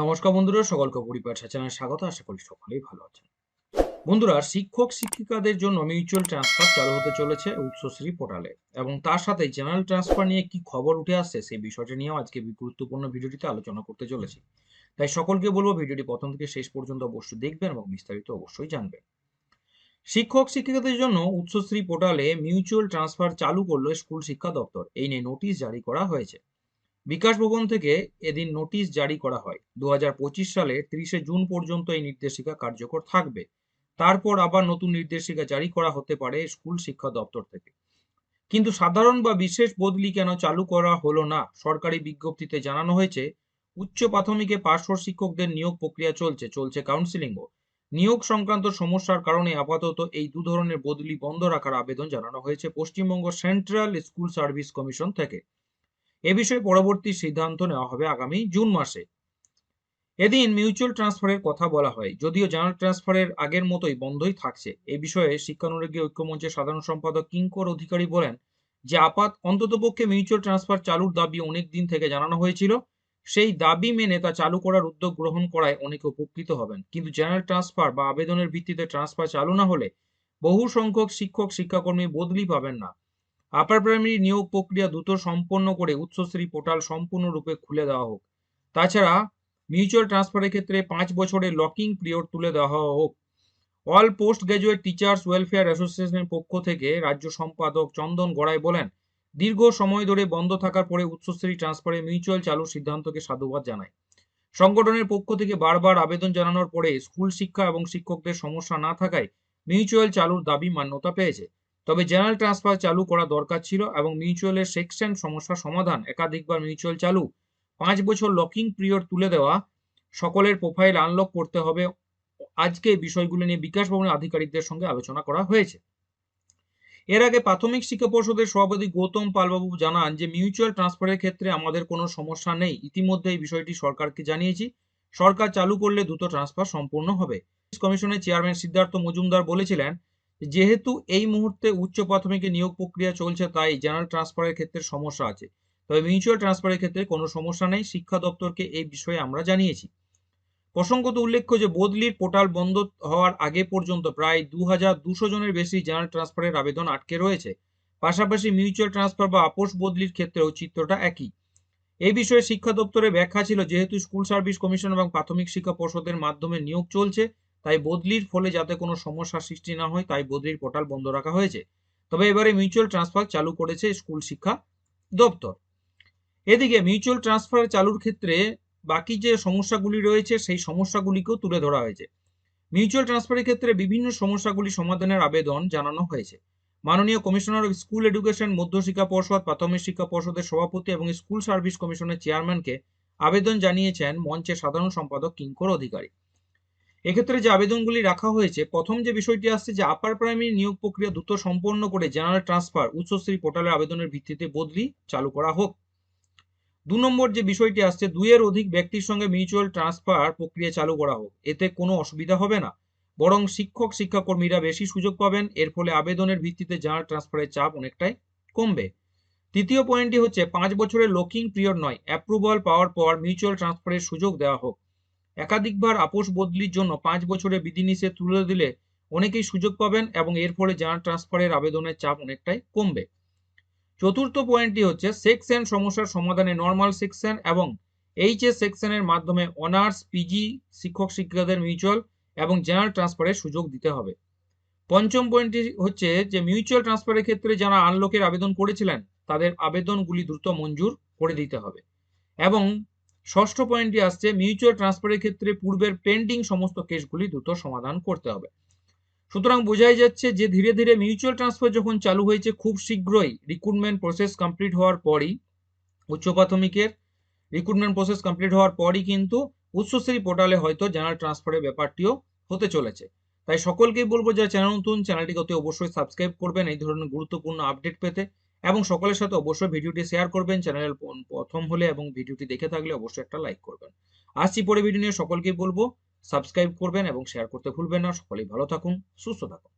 নমস্কার বন্ধুরা, সকলকে পরিপাঠা চ্যানেলে স্বাগত। আশা করি সকলেই ভালো আছেন। বন্ধুরা, শিক্ষক, শিক্ষিকাদের জন্য মিউচুয়াল ট্রান্সফার চালু হতে চলেছে উৎসশ্রী পোর্টালে এবং তার সাথে জেনারেল ট্রান্সফার নিয়ে কি খবর উঠে আসছে সেই বিষয়টি নিয়েও আজকে গুরুত্বপূর্ণ ভিডিওটিতে আলোচনা করতে চলেছি। তাই সকলকে বলব, ভিডিওটি প্রথম থেকে শেষ পর্যন্ত অবশ্যই দেখবেন এবং বিস্তারিত অবশ্যই জানবেন। শিক্ষক, শিক্ষিকাদের জন্য উৎসশ্রী পোর্টালে মিউচুয়াল ট্রান্সফার চালু করল স্কুল শিক্ষা দপ্তর। এই নিয়ে নোটিশ জারি করা হয়েছে। বিকাশ ভবন থেকে এদিন নোটিশ জারি করা হয়। দু হাজার পঁচিশ সালে তিরিশে জুন পর্যন্ত এই নির্দেশিকা কার্যকর থাকবে। তারপর আবার নতুন নির্দেশিকা জারি করা হতে পারে স্কুল শিক্ষা দপ্তর থেকে। কিন্তু সাধারণ বা বিশেষ বদলি কেন চালু করা হলো না? সরকারি বিজ্ঞপ্তিতে জানানো হয়েছে, উচ্চ প্রাথমিকে পার্শ্ব শিক্ষকদের নিয়োগ প্রক্রিয়া চলছে চলছে কাউন্সিলিংও নিয়োগ সংক্রান্ত সমস্যার কারণে আপাতত এই দু ধরনের বদলি বন্ধ রাখার আবেদন জানানো হয়েছে Paschimbanga central school service commission থেকে। এ বিষয়ে পরবর্তী সিদ্ধান্ত নেওয়া হবে আগামী জুন মাসে। এদিন মিউচুয়াল ট্রান্সফারের কথা বলা হয়, যদিও জেনারেল ট্রান্সফারের আগের মতোই বন্ধই থাকছে। এ বিষয়ে শিক্ষানুরাগী ঐক্যমঞ্চের সাধারণ সম্পাদক কিঙ্কর অধিকারী বলেন যে, আপাত অন্ততপক্ষে মিউচুয়াল ট্রান্সফার চালুর দাবি অনেক দিন থেকে জানানো হয়েছিল। সেই দাবি মেনে তা চালু করার উদ্যোগ গ্রহণ করায় অনেকে উপকৃত হবেন। কিন্তু জেনারেল ট্রান্সফার বা আবেদনের ভিত্তিতে ট্রান্সফার চালু না হলে বহু সংখ্যক শিক্ষক, শিক্ষাকর্মী বদলি পাবেন না। আপার প্রাইমারি নিয়োগ প্রক্রিয়া দ্রুত সম্পন্ন করে উচ্চশ্রী পোর্টাল সম্পূর্ণরূপে খুলে দেওয়া হোক। তাছাড়া মিউচুয়াল ট্রান্সফারের ক্ষেত্রে পাঁচ বছরের লকিং পিরিয়ড তুলে দেওয়া হোক। All post graduate teachers welfare অ্যাসোসিয়েশনের পক্ষ থেকে রাজ্য সম্পাদক চন্দন গড়াই বলেন, দীর্ঘ সময় ধরে বন্ধ থাকার পরে উচ্চশ্রী ট্রান্সফারে মিউচুয়াল চালুর সিদ্ধান্তকে সাধুবাদ জানায়। সংগঠনের পক্ষ থেকে বারবার আবেদন জানানোর পরে স্কুল শিক্ষা এবং শিক্ষকদের সমস্যা না থাকায় মিউচুয়াল চালুর দাবি মান্যতা পেয়েছে। তবে জেনারেল ট্রান্সফার চালু করা দরকার ছিল এবং মিউচুয়ালের সেকশন সমস্যা সমাধান একাধিকবার মিউচুয়াল চালু। পাঁচ বছর লকিং পিরিয়ড তুলে দেওয়া, সকলের প্রোফাইল আনলক করতে হবে। আজকে বিষয়গুলো নিয়ে বিকাশ ভবনের আধিকারিকদের সঙ্গে আলোচনা করা হয়েছে। এর আগে প্রাথমিক শিক্ষা পর্ষদের সভাপতি গৌতম পালবাবু জানান যে, মিউচুয়াল ট্রান্সফারের ক্ষেত্রে আমাদের কোনো সমস্যা নেই। ইতিমধ্যে এই বিষয়টি সরকারকে জানিয়েছি। সরকার চালু করলে দ্রুত ট্রান্সফার সম্পূর্ণ হবে। কমিশনের চেয়ারম্যান সিদ্ধার্থ মজুমদার বলেছিলেন যেহেতু এই মুহূর্তে উচ্চ প্রাথমিকে নিয়োগ প্রক্রিয়া চলছে, তাই জেনারেল ট্রান্সফারের ক্ষেত্রে সমস্যা আছে। তবে মিউচুয়াল ট্রান্সফারের ক্ষেত্রে কোনো সমস্যা নেই, শিক্ষা দপ্তরকে এই বিষয়ে আমরা জানিয়েছি। প্রসঙ্গত উল্লেখ্য যে, বদলির পোর্টাল বন্ধ হওয়ার আগে পর্যন্ত প্রায় দু হাজার দুশো জনের বেশি জেনারেল ট্রান্সফারের আবেদন আটকে রয়েছে। পাশাপাশি মিউচুয়াল ট্রান্সফার বা আপোষ বদলির ক্ষেত্রেও চিত্রটা একই। এই বিষয়ে শিক্ষা দপ্তরের ব্যাখ্যা ছিল, যেহেতু স্কুল সার্ভিস কমিশন এবং প্রাথমিক শিক্ষা পর্ষদের মাধ্যমে নিয়োগ চলছে তাই বদলির ফলে যাতে কোনো সমস্যা সৃষ্টি না হয়, তাই বদলির পোর্টাল বন্ধ রাখা হয়েছে। তবে এবারে মিউচুয়াল ট্রান্সফার চালু করেছে স্কুল শিক্ষা দপ্তর। এদিকে মিউচুয়াল ট্রান্সফার চালুর ক্ষেত্রে বাকি যে সমস্যাগুলি রয়েছে, সেই সমস্যাগুলিকেও তুলে ধরা হয়েছে। মিউচুয়াল ট্রান্সফারের ক্ষেত্রে বিভিন্ন সমস্যাগুলি সমাধানের আবেদন জানানো হয়েছে। মাননীয় কমিশনার অফ স্কুল এডুকেশন, মধ্যশিক্ষা পর্ষদ, প্রাথমিক শিক্ষা পর্ষদের সভাপতি এবং স্কুল সার্ভিস কমিশনের চেয়ারম্যানকে আবেদন জানিয়েছেন মঞ্চের সাধারণ সম্পাদক কিঙ্কর অধিকারী। এক্ষেত্রে যে আবেদনগুলি রাখা হয়েছে, প্রথম যে বিষয়টি আসছে যে আপার প্রাইমারি নিয়োগ প্রক্রিয়া দ্রুত সম্পন্ন করে জেনারেল ট্রান্সফার উচ্চশ্রী পোর্টালের আবেদনের ভিত্তিতে বদলি চালু করা হোক। দু নম্বর যে বিষয়টি আসছে, দুইয়ের অধিক ব্যক্তির সঙ্গে মিউচুয়াল ট্রান্সফার প্রক্রিয়া চালু করা হোক, এতে কোনো অসুবিধা হবে না। বরং শিক্ষক, শিক্ষাকর্মীরা বেশি সুযোগ পাবেন, এর ফলে আবেদনের ভিত্তিতে জেনারেল ট্রান্সফারের চাপ অনেকটাই কমবে। তৃতীয় পয়েন্টটি হচ্ছে, পাঁচ বছরের লকিং পিরিয়ড নয় অ্যাপ্রুভাল পাওয়ার পর মিউচুয়াল ট্রান্সফারের সুযোগ দেওয়া হোক। একাধিকবার আপোষ বদলির জন্য পাঁচ বছরের বিধিনিষেধ তুলে দিলে অনেকেই সুযোগ পাবেন এবং এর ফলে জেনারেল ট্রান্সফারের আবেদনের চাপ অনেকটাই কমবে। চতুর্থ পয়েন্টটি হচ্ছে সেকশন সমস্যার সমাধানে নর্মাল সেকশন এবং এইচএস সেকশনের মাধ্যমে অনার্স, পিজি, শিক্ষক শিক্ষিকাদের মিউচুয়াল এবং জেনারেল ট্রান্সফারের সুযোগ দিতে হবে। পঞ্চম পয়েন্টটি হচ্ছে যে মিউচুয়াল ট্রান্সফারের ক্ষেত্রে যারা আনলকের আবেদন করেছিলেন, তাদের আবেদনগুলি দ্রুত মঞ্জুর করে দিতে হবে। এবং ষষ্ঠ পয়েন্টটি আসছে মিউচুয়াল ট্রান্সফারের ক্ষেত্রে পূর্বের পেন্ডিং সমস্ত কেসগুলি দ্রুত সমাধান করতে হবে। সুতরাং বোঝাই যাচ্ছে যে ধীরে ধীরে মিউচুয়াল ট্রান্সফার যখন চালু হয়েছে, খুব শীঘ্রই রিক্রুটমেন্ট প্রসেস কমপ্লিট হওয়ার পরই, উচ্চ প্রাথমিকের রিক্রুটমেন্ট প্রসেস কমপ্লিট হওয়ার পরই কিন্তু উচ্চশ্রী পোর্টালে হয়তো জেনারেল ট্রান্সফারের ব্যাপারটিও হতে চলেছে। তাই সকলকেই বলব, যারা চ্যানেল নতুন চ্যানেলটিকে অতি অবশ্যই সাবস্ক্রাইব করবেন। এই ধরনের গুরুত্বপূর্ণ আপডেট পেতে এবং সকলের সাথে অবশ্যই ভিডিওটি শেয়ার করবেন। চ্যানেলের প্রথম হলে এবং ভিডিওটি দেখে থাকলে অবশ্যই একটা লাইক করবেন। আসছি পরে ভিডিও নিয়ে। সকলকেই বলব সাবস্ক্রাইব করবেন এবং শেয়ার করতে ভুলবেন না। সকলেই ভালো থাকুন, সুস্থ থাকুন।